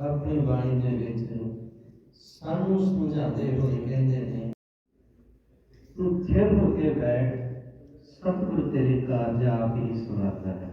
ਆਪਣੀ ਬਾਣੀ ਦੇ ਵਿੱਚ ਸਾਨੂੰ ਸਮਝਾਉਂਦੇ ਹੋਏ ਕਹਿੰਦੇ ਨੇ, ਤੂੰ ਖੇਡ ਹੋ ਕੇ ਬੈਠ, ਸਤਿਗੁਰ ਤੇਰੇ ਕਾਰਜ ਆਪ ਹੀ ਸੁਣਾਉਂਦਾ ਹੈ।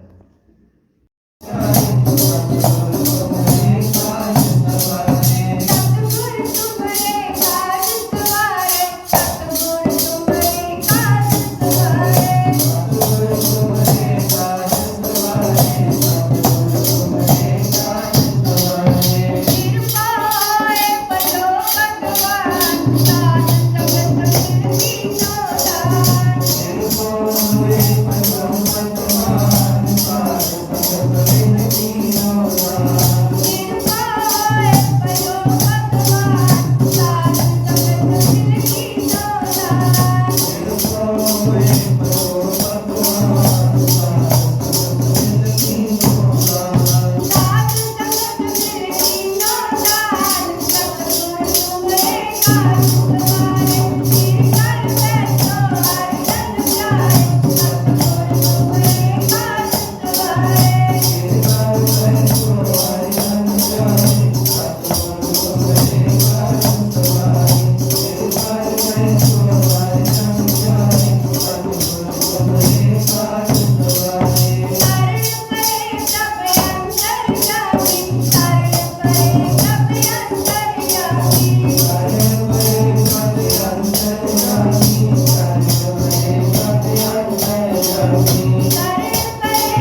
ਬੈਠੋ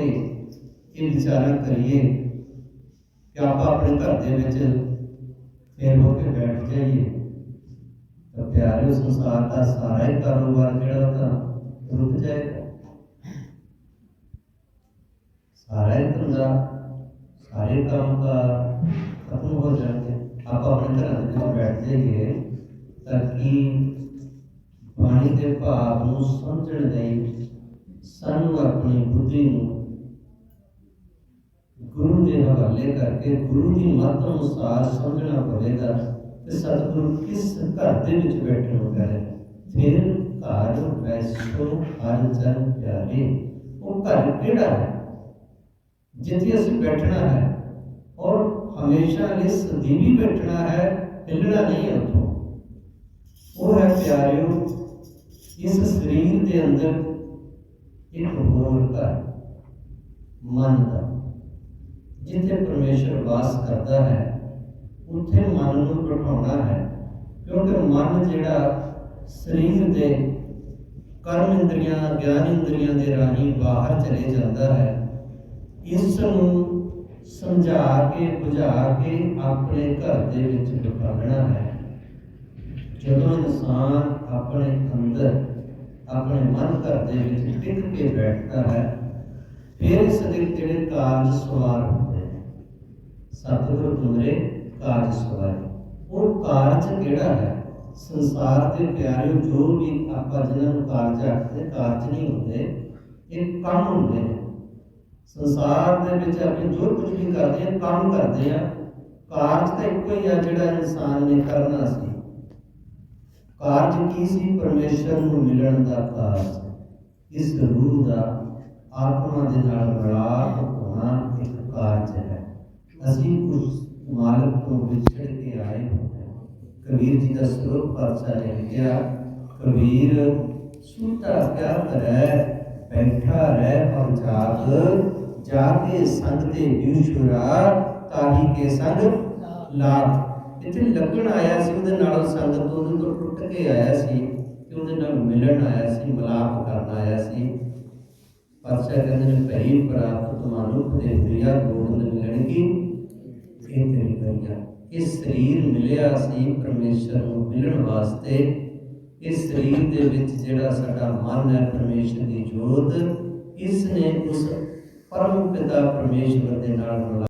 ਦੇ ਤੌਰ ਤੇ ਇਹ ਵਿਚਾਰਾਂ ਕਰੀਏ ਕਿ ਆਪਾਂ ਆਪਣੇ ਘਰ ਦੇ ਵਿੱਚ ਫੇਰ ਹੋ ਕੇ ਬੈਠ ਜਾਈਏ। ਤਾਂ ਪਿਆਰੇ ਸੰਸਾਰ ਦਾ ਸਾਰਾ ਹੀ ਕਾਰੋਬਾਰ ਜਿਹੜਾ ਉਹ ਤਾਂ ਰੁਕ ਜਾਏਗਾ। ਸਾਰਾ ਹੀ ਧੰਦਾ, ਸਾਰੇ ਕੰਮ ਦਾ ਖਤਮ ਹੋ ਜਾਣਗੇ। ਆਪਾਂ ਆਪਣੇ ਘਰਾਂ ਦੇ ਵਿੱਚ ਬੈਠ ਜਾਈਏ ਤਾਂ ਕਿ ਬਾਣੀ ਦੇ ਭਾਵ ਨੂੰ ਸਮਝਣ ਲਈ ਸਾਨੂੰ ਆਪਣੀ ਬੁੱਧੀ ਨੂੰ ਗੁਰੂ ਦੇ ਹਵਾਲੇ ਕਰਕੇ ਗੁਰੂ ਦੀ ਮੱਤ ਅਨੁਸਾਰ ਸਮਝਣਾ ਪਵੇਗਾ ਕਿ ਸਤਿਗੁਰੂ ਕਿਸ ਘਰ ਦੇ ਵਿੱਚ ਬੈਠੇ ਹੋ? ਗਏ ਫਿਰ ਘਰ ਵੈਸੋ ਹਰ ਜਨ ਪਿਆਰੇ, ਉਹ ਘਰ ਕਿਹੜਾ ਹੈ? ਜਿੱਥੇ ਅਸੀਂ ਬੈਠਣਾ ਹੈ। ਔਰ ਹਮੇਸ਼ਾ ਲਈ ਸਦੀਵੀ ਬੈਠਣਾ ਹੈ, ਹਿੱਲਣਾ ਨਹੀਂ ਉੱਥੋਂ। ਉਹ ਹੈ ਪਿਆਰਿਓ, ਇਸ ਸਰੀਰ ਦੇ ਅੰਦਰ ਇੱਕ ਹੋਰ ਘਰ, ਮਨ ਦਾ। ਜਿੱਥੇ ਪਰਮੇਸ਼ਰ ਵਾਸ ਕਰਦਾ ਹੈ, ਉੱਥੇ ਮਨ ਨੂੰ ਬਿਠਾਉਣਾ ਹੈ। ਕਿਉਂਕਿ ਮਨ ਜਿਹੜਾ ਸਰੀਰ ਦੇ ਕਰਮ ਇੰਦਰੀਆਂ, ਗਿਆਨ ਇੰਦਰੀਆਂ ਦੇ ਰਾਹੀਂ ਬਾਹਰ ਚਲੇ ਜਾਂਦਾ ਹੈ, ਇਸ ਨੂੰ ਸਮਝਾ ਕੇ, ਬੁਝਾ ਕੇ ਆਪਣੇ ਘਰ ਦੇ ਵਿੱਚ ਬਿਠਾਉਣਾ ਹੈ। ਜਦੋਂ ਇਨਸਾਨ ਆਪਣੇ ਅੰਦਰ, ਆਪਣੇ ਮਨ ਘਰ ਦੇ ਵਿੱਚ ਟਿਕ ਕੇ ਬੈਠਦਾ ਹੈ, ਫਿਰ ਇਸ ਦੇ ਜਿਹੜੇ ਕਾਰਜ ਸਵਾਰ ਸਤਿਗੁਰੂ ਤੁਮਰੇ ਕਾਰਜ ਸਵਾਰ ਉਹ ਕਾਰਜ ਕਿਹੜਾ ਹੈ? ਸੰਸਾਰ ਦੇ ਪਿਆਰਿਓ, ਜੋ ਵੀ ਆਪਾਂ ਜਿਹਨਾਂ ਨੂੰ ਕਾਰਜ ਆਖਦੇ, ਕਾਰਜ ਨਹੀਂ ਹੁੰਦੇ, ਇਹ ਕੰਮ ਹੁੰਦੇ ਨੇ। ਸੰਸਾਰ ਦੇ ਵਿੱਚ ਆਪਾਂ ਜੋ ਕੁਝ ਵੀ ਕਰਦੇ ਆ ਕੰਮ ਕਰਦੇ ਆ। ਕਾਰਜ ਤਾਂ ਇੱਕੋ ਹੀ ਆ ਜਿਹੜਾ ਇਨਸਾਨ ਨੇ ਕਰਨਾ ਸੀ। ਕਾਰਜ ਕੀ ਸੀ? ਪਰਮੇਸ਼ਰ ਨੂੰ ਮਿਲਣ ਦਾ ਕਾਰਜ। ਇਸ ਰੂਹ ਦਾ ਆਤਮਾ ਦੇ ਨਾਲ ਮਿਲਾਪ ਹੋਣਾ ਇੱਕ ਕਾਰਜ ਹੈ। ਅਸੀਂ ਉਸ ਮਾਲਕ ਤੋਂ ਵਿਛੜ ਕੇ ਆਏ ਕਬੀਰ ਜੀ ਦਾ ਸਰੂਪ ਪਾਤਸ਼ਾਹ ਨੇ ਲਿਖਿਆ ਕਬੀਰ ਸੁਤਾ ਕਿਆ ਕਰੈ? ਬੈਠਾ ਰਹਿ ਔਰ ਜਾਗ। ਜਾਗੇ ਸੰਗ ਤੇ ਵਿਛੁਰਾ ਤਾਹੀ ਕੇ ਸੰਗ ਲਾਭ ਇੱਥੇ ਲੱਗਣ ਆਇਆ ਸੀ, ਉਹਦੇ ਨਾਲ ਸੰਗਤ ਉਹਦੇ ਤੋਂ ਟੁੱਟ ਕੇ ਆਇਆ ਸੀ ਤੇ ਉਹਦੇ ਨਾਲ ਮਿਲਣ ਆਇਆ ਸੀ, ਮਿਲਾਪ ਕਰਨ ਆਇਆ ਸੀ। ਪਾਤਸ਼ਾਹ ਕਹਿੰਦੇ ਨੇ, ਭਈ ਪ੍ਰਾਪਤ ਮਨੁੱਖ ਦੇ ਪ੍ਰਿਆ ਗੋਬਿੰਦ ਮਿਲਣਗੇ। ਇਹ ਤੇਰੀ ਕਰਿਆ ਇਹ ਸਰੀਰ ਮਿਲਿਆ ਸੀ ਪਰਮੇਸ਼ਰ ਨੂੰ ਮਿਲਣ ਵਾਸਤੇ। ਇਸ ਸਰੀਰ ਦੇ ਵਿੱਚ ਜਿਹੜਾ ਸਾਡਾ ਮਨ ਹੈ, ਪਰਮੇਸ਼ਰ ਦੀ ਜੋਤ, ਇਸ ਨੇ ਉਸ ਪਰਮ ਪਿਤਾ ਪਰਮੇਸ਼ਵਰ ਦੇ ਨਾਲ ਮਿਲਾ